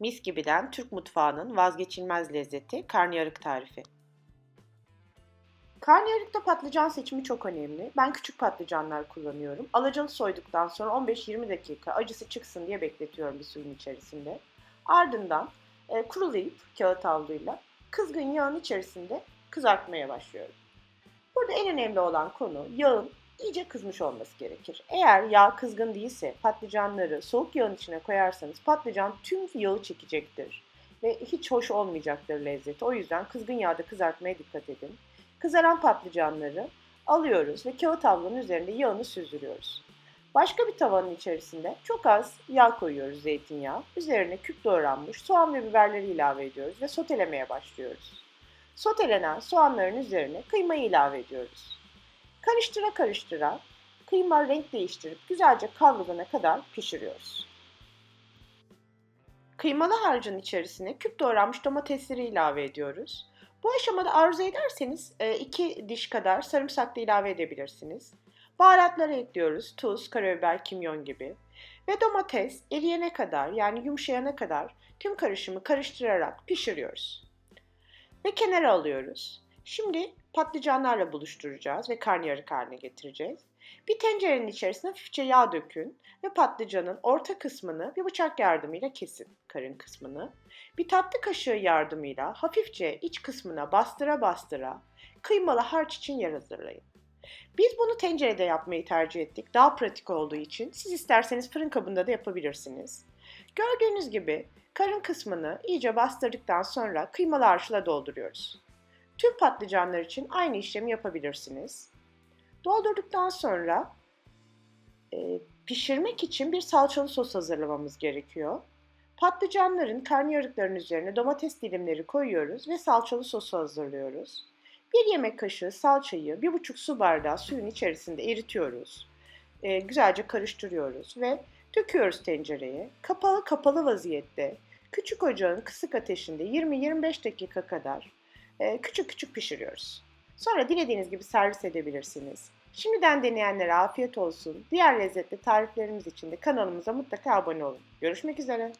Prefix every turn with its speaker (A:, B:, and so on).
A: Mis gibiden Türk mutfağının vazgeçilmez lezzeti karnıyarık tarifi. Karnıyarıkta patlıcan seçimi çok önemli. Ben küçük patlıcanlar kullanıyorum. Alacalı soyduktan sonra 15-20 dakika acısı çıksın diye bekletiyorum bir suyun içerisinde. Ardından e, kurulayıp kağıt havluyla kızgın yağın içerisinde kızartmaya başlıyorum. Burada en önemli olan konu yağın iyice kızmış olması gerekir. Eğer yağ kızgın değilse patlıcanları soğuk yağın içine koyarsanız patlıcan tüm yağı çekecektir ve hiç hoş olmayacaktır lezzeti. O yüzden kızgın yağda kızartmaya dikkat edin. Kızaran patlıcanları alıyoruz ve kağıt havlunun üzerinde yağını süzdürüyoruz. Başka bir tavanın içerisinde çok az yağ koyuyoruz zeytinyağı. Üzerine küp doğranmış soğan ve biberleri ilave ediyoruz ve sotelemeye başlıyoruz. Sotelenen soğanların üzerine kıymayı ilave ediyoruz. Karıştıra karıştıra kıyma renk değiştirip güzelce kavrulana kadar pişiriyoruz. Kıymalı harcın içerisine küp doğranmış domatesleri ilave ediyoruz. Bu aşamada arzu ederseniz 2 diş kadar sarımsak da ilave edebilirsiniz. Baharatları ekliyoruz. Tuz, karabiber, kimyon gibi. Ve domates eriyene kadar yani yumuşayana kadar tüm karışımı karıştırarak pişiriyoruz. Ve kenara alıyoruz. Şimdi patlıcanlarla buluşturacağız ve karnıyarık haline getireceğiz. Bir tencerenin içerisine hafifçe yağ dökün ve patlıcanın orta kısmını bir bıçak yardımıyla kesin, karın kısmını. Bir tatlı kaşığı yardımıyla hafifçe iç kısmına bastıra bastıra kıymalı harç için yer hazırlayın. Biz bunu tencerede yapmayı tercih ettik. Daha pratik olduğu için. Siz isterseniz fırın kabında da yapabilirsiniz. Gördüğünüz gibi karın kısmını iyice bastırdıktan sonra kıymalı harçla dolduruyoruz. Tüm patlıcanlar için aynı işlemi yapabilirsiniz. Doldurduktan sonra e, pişirmek için bir salçalı sos hazırlamamız gerekiyor. Patlıcanların, karnıyarıkların üzerine domates dilimleri koyuyoruz ve salçalı sosu hazırlıyoruz. Bir yemek kaşığı salçayı bir buçuk su bardağı suyun içerisinde eritiyoruz. E, güzelce karıştırıyoruz ve döküyoruz tencereye. Kapalı kapalı vaziyette küçük ocağın kısık ateşinde 20-25 dakika kadar e, küçük küçük pişiriyoruz. Sonra dilediğiniz gibi servis edebilirsiniz. Şimdiden deneyenlere afiyet olsun. Diğer lezzetli tariflerimiz için de kanalımıza mutlaka abone olun. Görüşmek üzere.